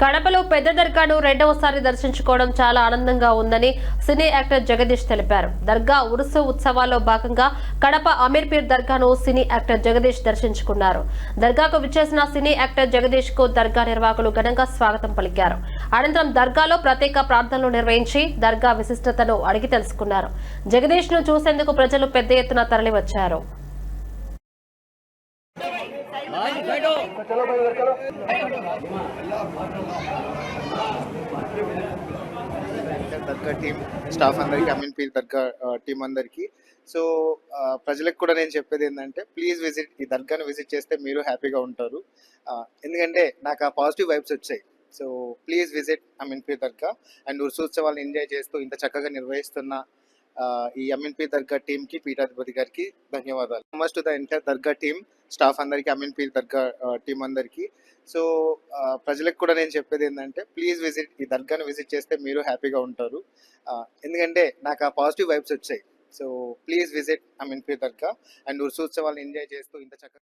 కడపలో పెద్ద దర్గాను రెండవసారి దర్శించుకోవడం చాలా ఆనందంగా ఉందని సినీ యాక్టర్ జగదీష్ తెలిపారు. దర్గా ఉరుసు ఉత్సవాల్లో భాగంగా కడప అమీర్పీర్ దర్గాను సినీ యాక్టర్ జగదీష్ దర్శించుకున్నారు. దర్గాకు విచ్చేసిన సినీ యాక్టర్ జగదీష్కు దర్గా నిర్వాహకులు ఘనంగా స్వాగతం పలికారు. అనంతరం దర్గాలో ప్రత్యేక ప్రార్థనలు నిర్వహించి దర్గా విశిష్టతను అడిగి తెలుసుకున్నారు. జగదీష్ను చూసేందుకు ప్రజలు పెద్ద ఎత్తున తరలివచ్చారు. దర్గా టీం స్టాఫ్ అందరికి అమీన్ పీర్ దర్గా టీం అందరికి. సో ప్రజలకు కూడా నేను చెప్పేది ఏంటంటే ప్లీజ్ విజిట్ ఈ దర్గాను విజిట్ చేస్తే మీరు హ్యాపీగా ఉంటారు. ఎందుకంటే నాకు ఆ పాజిటివ్ వైబ్స్ వచ్చాయి. So please visit Ameen Peer Dargah and ఉత్సవాలను ఎంజాయ్ చేస్తూ ఇంత చక్కగా నిర్వహిస్తున్న ఈ ఎంఎన్పి దర్గా దర్గా టీంకి పీఠాధిపతి గారికి ధన్యవాదాలు. మస్ట్ టు ద ఎంటైర్ దర్గా టీం స్టాఫ్ అందరికి ఎంఎన్పి దర్గా టీం అందరికి. సో ప్రజలకు కూడా నేను చెప్పేది ఏంటంటే ప్లీజ్ విజిట్ ఈ దర్గాను విజిట్ చేస్తే మీరు హ్యాపీగా ఉంటారు. ఎందుకంటే నాకు ఆ పాజిటివ్ వైబ్స్ వచ్చాయి. So please visit MNP dargah and ఉత్సవాలను ఎంజాయ్ చేస్తూ ఇంత చక్కగా